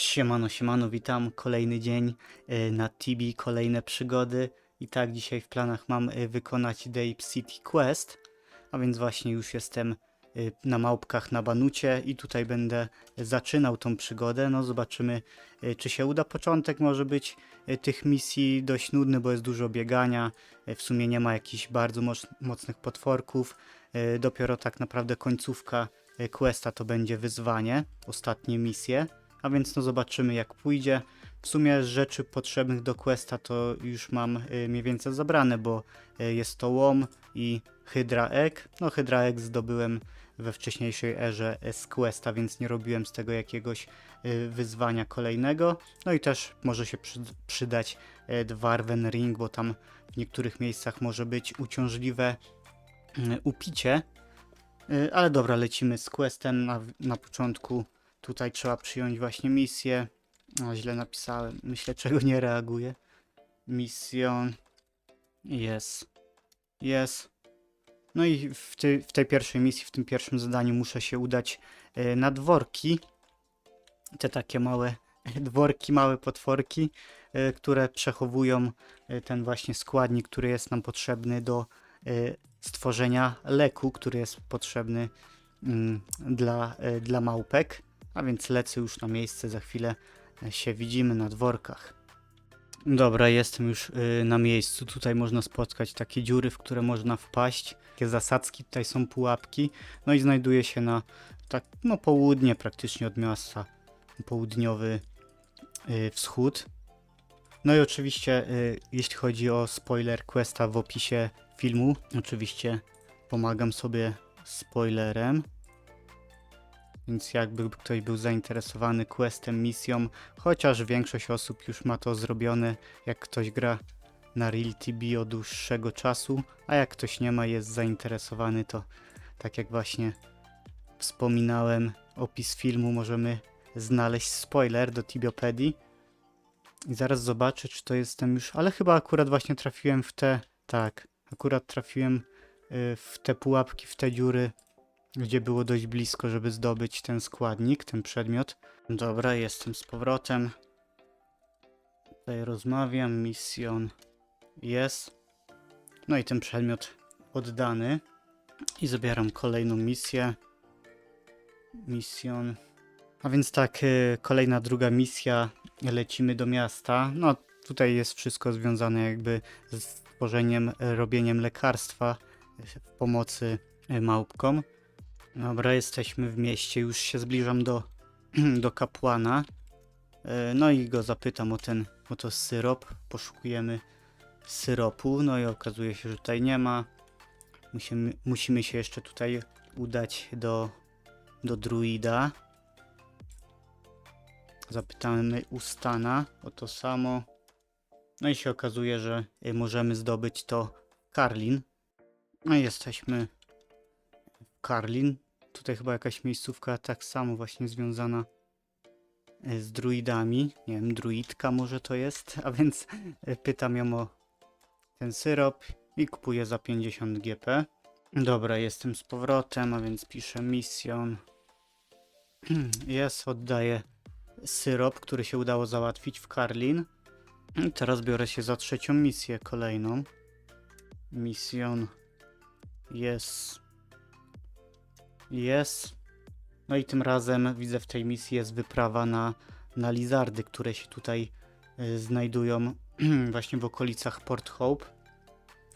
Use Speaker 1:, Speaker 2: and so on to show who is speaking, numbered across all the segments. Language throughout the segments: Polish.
Speaker 1: Siemano, siemano, witam. Kolejny dzień y, na Tibi, kolejne przygody. I tak, dzisiaj w planach mam y, wykonać Deep City Quest, a więc właśnie już jestem y, na małpkach na Banucie i tutaj będę zaczynał tą przygodę. No zobaczymy, czy się uda. Początek może być tych misji dość nudny, bo jest dużo biegania. W sumie nie ma jakichś bardzo moc- mocnych potworków. Dopiero tak naprawdę końcówka questa to będzie wyzwanie, ostatnie misje. A więc no zobaczymy jak pójdzie. W sumie rzeczy potrzebnych do questa to już mam y, mniej więcej zabrane, bo y, jest to łom i Hydra Egg. No Hydra Egg zdobyłem we wcześniejszej erze y, z questa, więc nie robiłem z tego jakiegoś wyzwania kolejnego. No i też może się przy, przydać Dwarven Ring, bo tam w niektórych miejscach może być uciążliwe upicie. Ale dobra, lecimy z questem na, na początku. Tutaj trzeba przyjąć właśnie misję. O, źle napisałem. Myślę, czego nie reaguje. Mission. Jest. Jest. No i w, tej w tej pierwszej misji, w tym pierwszym zadaniu muszę się udać e, na dworki. Te takie małe dworki, małe potworki, e, które przechowują e, ten właśnie składnik, który jest nam potrzebny do e, stworzenia leku, który jest potrzebny mm, dla, e, dla małpek. A więc lecę już na miejsce, za chwilę e, się widzimy na dworkach. Dobra, jestem już y, na miejscu. Tutaj można spotkać takie dziury, w które można wpaść. Takie zasadzki, tutaj są pułapki. No i znajduje się na tak, no południe praktycznie od miasta. Południowy y, wschód. No i oczywiście, jeśli chodzi o spoiler questa w opisie filmu, oczywiście pomagam sobie spoilerem. Więc jakby ktoś był zainteresowany questem, misją, chociaż większość osób już ma to zrobione, jak ktoś gra na Real TB od dłuższego czasu, a jak ktoś nie ma, jest zainteresowany, to tak jak właśnie wspominałem, opis filmu możemy znaleźć spoiler do Tibiopedii. I zaraz zobaczę, czy to jestem już, ale chyba akurat właśnie trafiłem w te, tak, akurat trafiłem y, w te pułapki, w te dziury, gdzie było dość blisko, żeby zdobyć ten składnik, ten przedmiot. Dobra, jestem z powrotem. Tutaj rozmawiam, mission jest. No i ten przedmiot oddany. I zabieram kolejną misję. Mission. A więc tak, y, kolejna druga misja. Lecimy do miasta. No, tutaj jest wszystko związane jakby z tworzeniem, robieniem lekarstwa w pomocy y, małpkom. Dobra, jesteśmy w mieście, już się zbliżam do, do kapłana. E, No i go zapytam o ten, o to syrop. Poszukujemy syropu, no i okazuje się, że tutaj nie ma. Musimy, musimy się jeszcze tutaj udać do, do druida. Zapytamy u Stana o to samo. No i się okazuje, że y, możemy zdobyć to Karlin. No i jesteśmy Karlin. Tutaj chyba jakaś miejscówka tak samo właśnie związana e, z druidami. Nie wiem, druidka może to jest, a więc e, pytam ją o ten syrop i kupuję za 50 GP. Dobra, jestem z powrotem, a więc piszę mission. Jest, oddaję syrop, który się udało załatwić w Karlin. I Teraz biorę się za trzecią misję kolejną. Mission jest jest. No i tym razem widzę w tej misji jest wyprawa na, na lizardy, które się tutaj y, znajdują właśnie w okolicach Port Hope.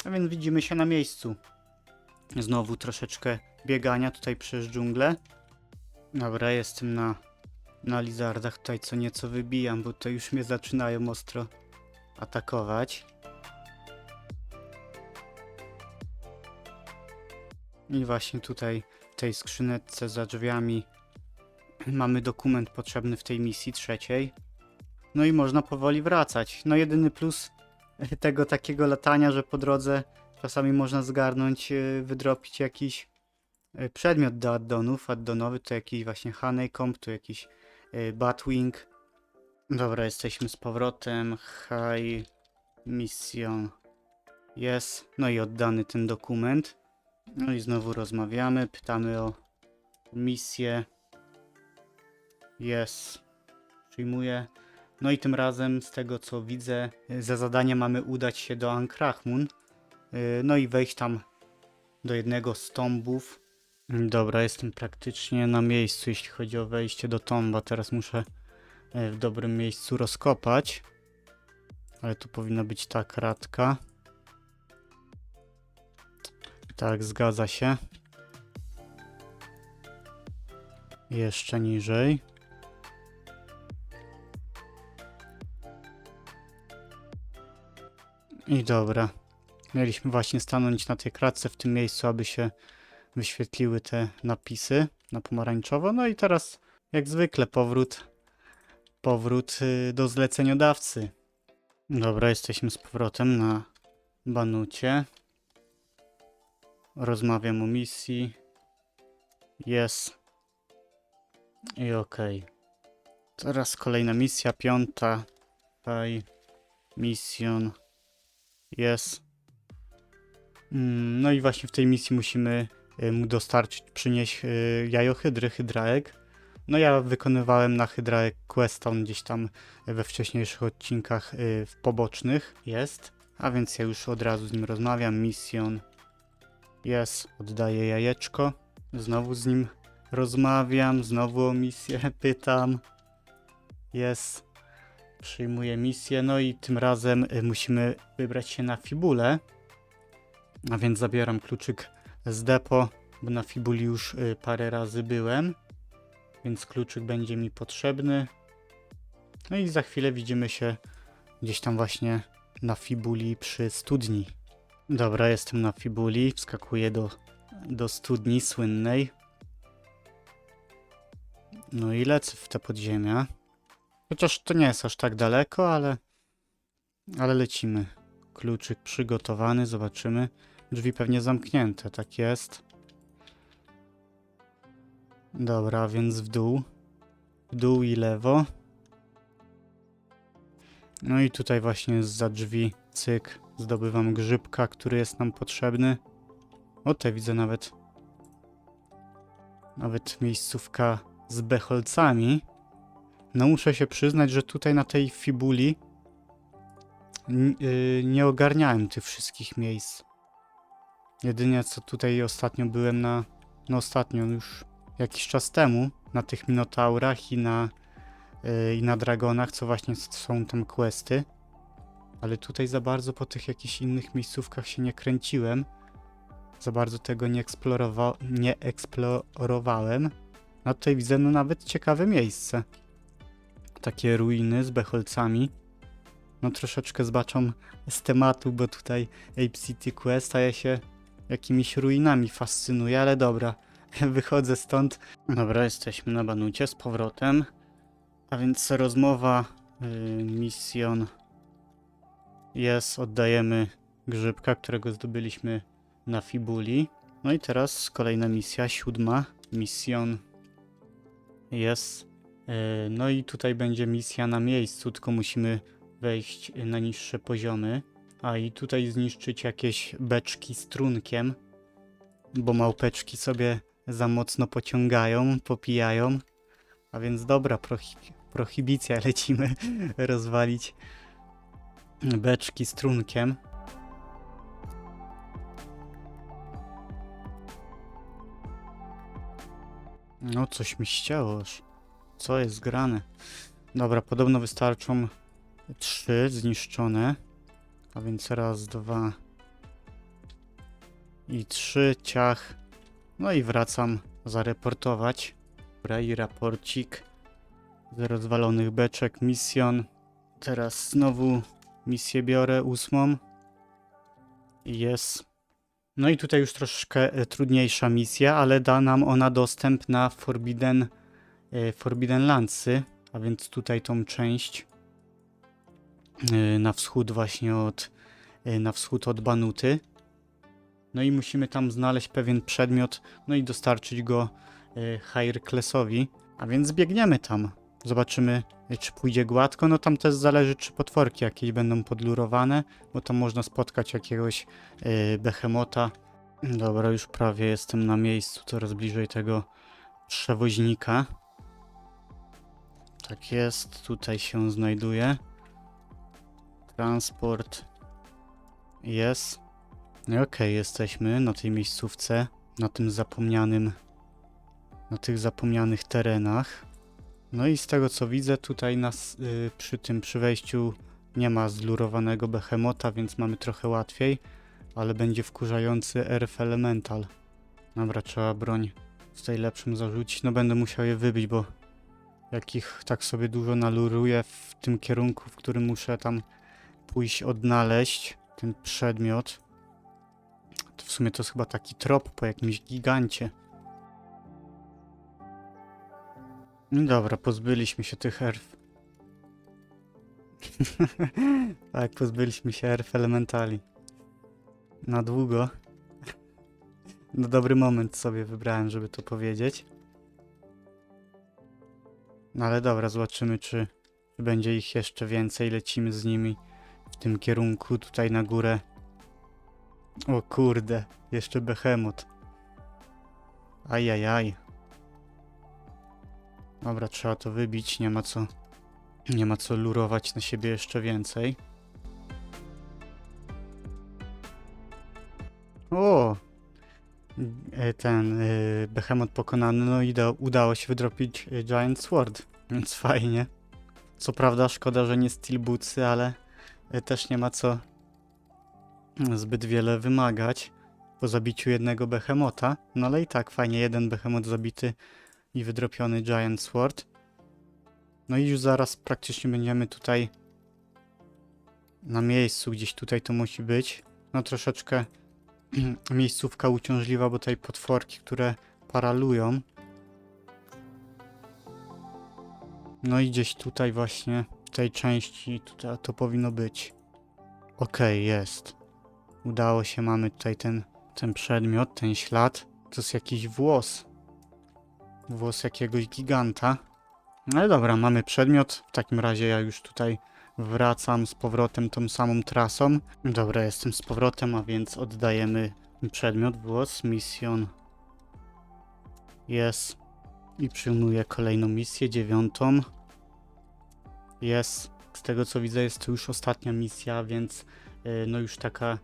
Speaker 1: A więc widzimy się na miejscu. Znowu troszeczkę biegania tutaj przez dżunglę. Dobra, jestem na, na lizardach tutaj co nieco wybijam, bo to już mnie zaczynają ostro atakować. I właśnie tutaj w tej skrzyneczce za drzwiami mamy dokument potrzebny w tej misji trzeciej. No i można powoli wracać. No jedyny plus tego takiego latania, że po drodze czasami można zgarnąć, yy, wydropić jakiś yy, przedmiot do addonów. Addonowy to jakiś właśnie honeycomb, tu jakiś yy, batwing. Dobra, jesteśmy z powrotem. High mission. Jest. No i oddany ten dokument. No i znowu rozmawiamy, pytamy o misję. Jest. Przyjmuję. No i tym razem, z tego co widzę, za zadanie mamy udać się do Ankrachmun. Y, No i wejść tam do jednego z tombów. Dobra, jestem praktycznie na miejscu, jeśli chodzi o wejście do tomba. Teraz muszę y, w dobrym miejscu rozkopać. Ale tu powinna być ta kratka. Tak, zgadza się. Jeszcze niżej. I dobra. Mieliśmy właśnie stanąć na tej kratce w tym miejscu, aby się wyświetliły te napisy na pomarańczowo. No i teraz, jak zwykle, powrót, powrót y, do zleceniodawcy. Dobra, jesteśmy z powrotem na banucie. Rozmawiam o misji. Jest. I okej. Teraz kolejna misja, piąta. Tutaj. Mission. Jest. Mm, No i właśnie w tej misji musimy y, mu dostarczyć, przynieść y, jajohydry, hydraek. No ja wykonywałem na hydraek quest, on gdzieś tam we wcześniejszych odcinkach y, w pobocznych jest. A więc ja już od razu z nim rozmawiam. Mission. Jest, oddaję jajeczko. Znowu z nim rozmawiam, znowu o misję pytam. Jest. Przyjmuję misję, no i tym razem y, musimy wybrać się na Fibulę. A więc zabieram kluczyk z depo, bo na Fibuli już y, parę razy byłem. Więc kluczyk będzie mi potrzebny. No i za chwilę widzimy się gdzieś tam właśnie na Fibuli przy studni. Dobra, jestem na Fibuli, wskakuję do, do studni słynnej. No i lecę w te podziemia. Chociaż to nie jest aż tak daleko, ale, ale lecimy. Kluczyk przygotowany, zobaczymy. Drzwi pewnie zamknięte, tak jest. Dobra, więc w dół. W dół i lewo. No i tutaj właśnie za drzwi, cyk, zdobywam grzybka, który jest nam potrzebny. O, te widzę nawet. Nawet miejscówka z becholcami. No muszę się przyznać, że tutaj na tej fibuli yy, nie ogarniałem tych wszystkich miejsc. Jedynie co tutaj ostatnio byłem na, no ostatnio już jakiś czas temu, na tych Minotaurach i na, yy, i na Dragonach, co właśnie są tam questy. Ale tutaj za bardzo po tych jakichś innych miejscówkach się nie kręciłem. Za bardzo tego nie, eksplorowa- nie eksplorowałem. A tutaj widzę no nawet ciekawe miejsce takie ruiny z becholcami. No troszeczkę zbaczą z tematu, bo tutaj Ape City Quest, ja się jakimiś ruinami fascynuję, ale dobra, wychodzę stąd. Dobra, jesteśmy na Banucie z powrotem. A więc rozmowa, yy, jest, oddajemy grzybka, którego zdobyliśmy na Fibuli. No i teraz kolejna misja, siódma, mission jest E, No i tutaj będzie misja na miejscu, tylko musimy wejść na niższe poziomy. A i tutaj zniszczyć jakieś beczki z trunkiem, bo małpeczki sobie za mocno pociągają, popijają. A więc dobra, prohi- prohibicja, lecimy rozwalić beczki z trunkiem. No, coś mi ścięło już. Co jest grane? Dobra, podobno wystarczą trzy zniszczone. A więc raz, dwa i trzy ciach. No i wracam zareportować. Dobra, i raporcik z rozwalonych beczek, mission. Teraz znowu misję biorę, ósmą. Jest. No i tutaj już troszkę e, trudniejsza misja, ale da nam ona dostęp na Forbidden e, Forbidden Landsy, a więc tutaj tą część e, na wschód właśnie od na wschód od Banuty. No i musimy tam znaleźć pewien przedmiot, no i dostarczyć go Hairclassowi, a więc biegniemy tam. Zobaczymy, e, czy pójdzie gładko. No tam też zależy, czy potworki jakieś będą podlurowane, bo tam można spotkać jakiegoś e, behemota. Dobra, już prawie jestem na miejscu, coraz bliżej tego przewoźnika. Tak jest, tutaj się znajduje. Transport. Jest. No okej, jesteśmy na tej miejscówce, na tym zapomnianym, na tych zapomnianych terenach. No i z tego co widzę, tutaj nas y, przy tym przy wejściu nie ma zlurowanego behemota, więc mamy trochę łatwiej, ale będzie wkurzający Earth Elemental. Dobra, trzeba broń tutaj lepszym zarzucić. No będę musiał je wybić, bo jak ich tak sobie dużo naluruję w tym kierunku, w którym muszę tam pójść odnaleźć ten przedmiot. To w sumie to jest chyba taki trop po jakimś gigancie. Dobra, pozbyliśmy się tych erf. tak, pozbyliśmy się erf elementali. Na długo. No dobry moment sobie wybrałem, żeby to powiedzieć. No ale dobra, zobaczymy, czy, czy będzie ich jeszcze więcej. Lecimy z nimi w tym kierunku, tutaj na górę. O kurde, jeszcze behemoth. Ajajaj. Dobra, trzeba to wybić, nie ma co... Nie ma co lurować na siebie jeszcze więcej. O! E, Ten y, behemoth pokonany, no i da, udało się wydropić y, Giant Sword, więc fajnie. Co prawda szkoda, że nie Steel Bootsy, ale też nie ma co zbyt wiele wymagać po zabiciu jednego behemota. No ale i tak fajnie, jeden behemoth zabity i wydropiony Giant Sword. No i już zaraz praktycznie będziemy tutaj na miejscu, gdzieś tutaj to musi być. No troszeczkę miejscówka uciążliwa, bo tutaj potworki, które paralują. No i gdzieś tutaj właśnie, w tej części tutaj to powinno być. Okej, jest. Udało się, mamy tutaj ten, ten przedmiot, ten ślad. To jest jakiś włos. Włos jakiegoś giganta. No ale dobra, mamy przedmiot. W takim razie ja już tutaj wracam z powrotem tą samą trasą. Dobra, jestem z powrotem, a więc oddajemy przedmiot, włos, mission. Jest. I przyjmuję kolejną misję, dziewiątą. Jest. Z tego co widzę jest to już ostatnia misja, więc yy, no już taka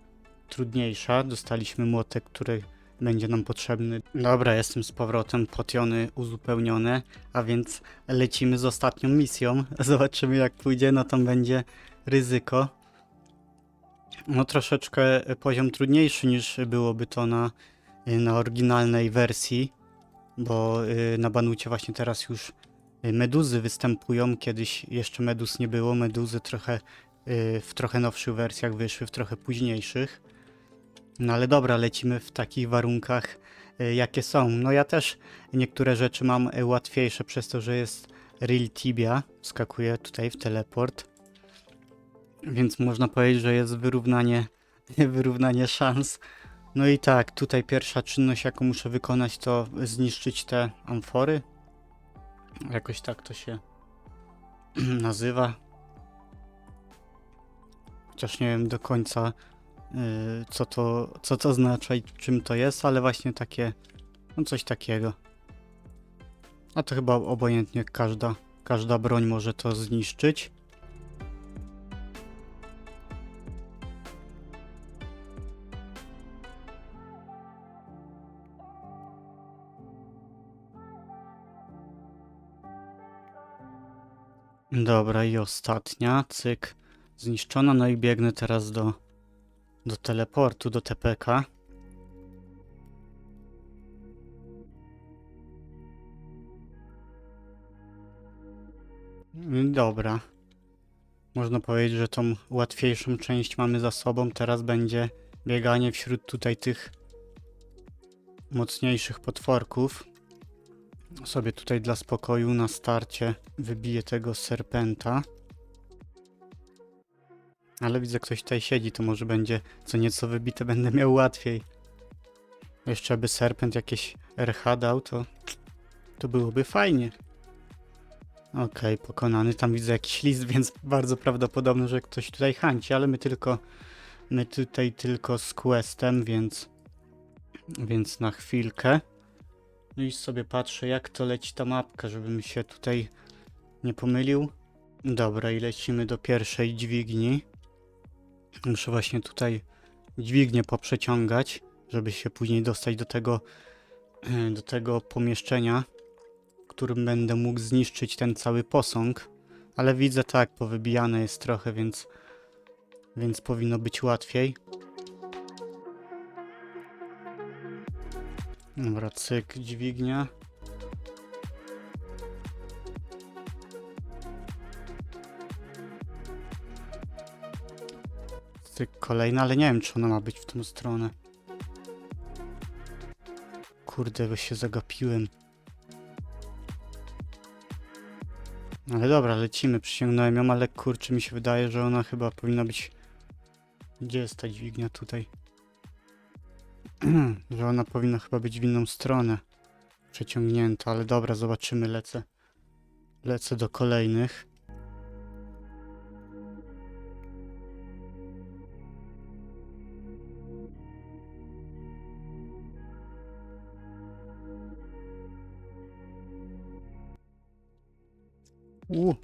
Speaker 1: trudniejsza. Dostaliśmy młotek, który będzie nam potrzebny. Dobra, jestem z powrotem, potiony uzupełnione, a więc lecimy z ostatnią misją. Zobaczymy jak pójdzie, no to będzie ryzyko. No troszeczkę poziom trudniejszy niż byłoby to na, na oryginalnej wersji, bo y, na Banucie właśnie teraz już meduzy występują, kiedyś jeszcze meduz nie było, meduzy trochę y, w trochę nowszych wersjach wyszły, w trochę późniejszych. No ale dobra, lecimy w takich warunkach, y, jakie są. No ja też niektóre rzeczy mam y, łatwiejsze przez to, że jest Real Tibia. Skakuję tutaj w teleport. Więc można powiedzieć, że jest wyrównanie, wyrównanie szans. No i tak, tutaj pierwsza czynność, jaką muszę wykonać, to zniszczyć te amfory. Jakoś tak to się nazywa. Chociaż nie wiem do końca, co, to, co to oznacza i czym to jest, ale właśnie takie, no coś takiego. A to chyba obojętnie każda, każda broń może to zniszczyć. Dobra, i ostatnia, cyk, zniszczona, no i biegnę teraz do, do teleportu, do TPK. Mm, Dobra. Można powiedzieć, że tą łatwiejszą część mamy za sobą. Teraz będzie bieganie wśród tutaj tych mocniejszych potworków. Sobie tutaj dla spokoju na starcie wybiję tego serpenta. Ale widzę, ktoś tutaj siedzi, to może będzie co nieco wybite, będę miał łatwiej. Jeszcze by serpent jakieś RH dał, to, to byłoby fajnie. Okej, pokonany. Tam widzę jakiś list, więc bardzo prawdopodobne, że ktoś tutaj hanci, ale my tylko my tutaj tylko z questem, więc więc na chwilkę. No i sobie patrzę, jak to leci ta mapka, żeby mi się tutaj nie pomylił. Dobra, i lecimy do pierwszej dźwigni. Muszę właśnie tutaj dźwignię poprzeciągać, żeby się później dostać do tego, e, do tego pomieszczenia, w którym będę mógł zniszczyć ten cały posąg. Ale widzę tak, powybijane jest trochę, więc, więc powinno być łatwiej. Dobra, cyk, dźwignia. Kolejna, ale nie wiem, czy ona ma być w tą stronę. Kurde, bo się zagapiłem. Ale dobra, lecimy, przyciągnąłem ją, ale kurczę, mi się wydaje, że ona chyba powinna być... Gdzie jest ta dźwignia tutaj? że ona powinna chyba być w inną stronę przeciągnięta, ale dobra, zobaczymy, lecę. Lecę do kolejnych. U.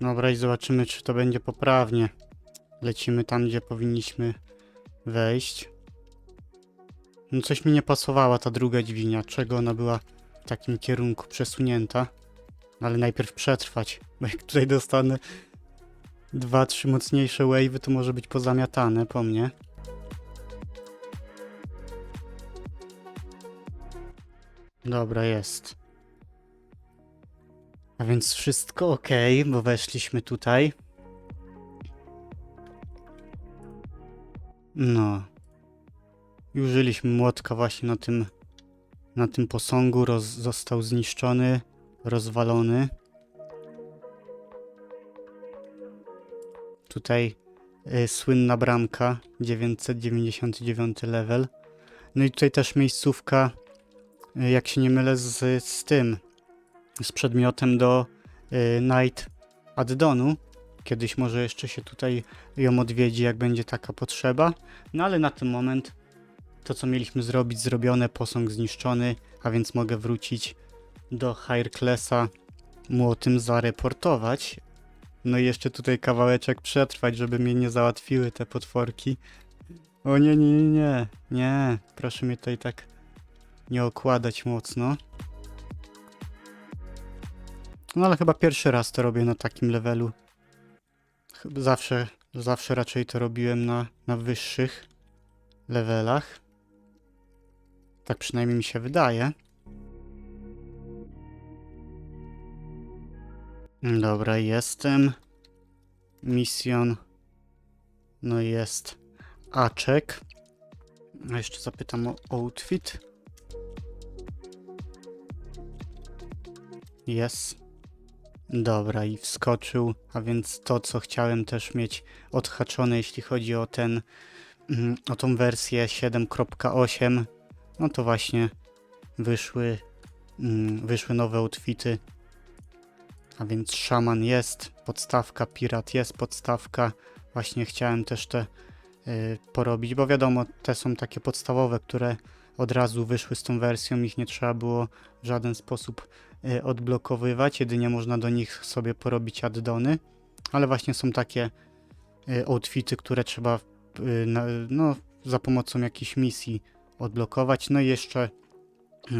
Speaker 1: Dobra i zobaczymy, czy to będzie poprawnie. Lecimy tam, gdzie powinniśmy wejść. No coś mi nie pasowała ta druga dźwignia. Czego ona była w takim kierunku przesunięta? Ale najpierw przetrwać, bo jak tutaj dostanę dwa, trzy mocniejsze wave'y, to może być pozamiatane po mnie. Dobra, jest. A więc wszystko ok, bo weszliśmy tutaj. No. I użyliśmy młotka właśnie na tym, na tym posągu. Roz, został zniszczony, rozwalony. Tutaj y, słynna bramka, 999 level. No i tutaj też miejscówka, jak się nie mylę, z, z tym, z przedmiotem do y, Night Addonu. Kiedyś może jeszcze się tutaj ją odwiedzi, jak będzie taka potrzeba. No ale na ten moment to, co mieliśmy zrobić, zrobione, posąg zniszczony, a więc mogę wrócić do Higher Classa, mu o tym zareportować. No i jeszcze tutaj kawałeczek przetrwać, żeby mnie nie załatwiły te potworki. O nie, nie, nie, nie, nie, proszę mnie tutaj tak nie okładać mocno. No ale chyba pierwszy raz to robię na takim levelu. Zawsze, zawsze raczej to robiłem na, na wyższych levelach. Tak przynajmniej mi się wydaje. Dobra, jestem. Mission. No jest. Aczek. A jeszcze zapytam o outfit. Jest. Dobra, i wskoczył, a więc to, co chciałem też mieć odhaczone, jeśli chodzi o ten, mm, o tą wersję 7.8, no to właśnie wyszły, mm, wyszły nowe outfity, a więc szaman jest, podstawka, pirat jest, podstawka, właśnie chciałem też te y, porobić, bo wiadomo, te są takie podstawowe, które od razu wyszły z tą wersją, ich nie trzeba było w żaden sposób odblokowywać, jedynie można do nich sobie porobić addony, ale właśnie są takie y, outfity, które trzeba na, no, za pomocą jakiejś misji odblokować. No i jeszcze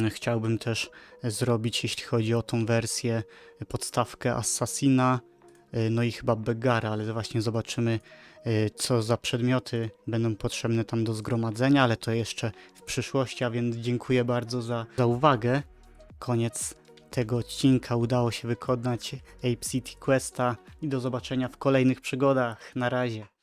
Speaker 1: y, chciałbym też zrobić, jeśli chodzi o tą wersję, podstawkę Assassina, no i chyba Begara, ale właśnie zobaczymy, co za przedmioty będą potrzebne tam do zgromadzenia, ale to jeszcze w przyszłości, a więc dziękuję bardzo za, za uwagę. Koniec tego odcinka udało się wykonać Ape City Questa i do zobaczenia w kolejnych przygodach. Na razie.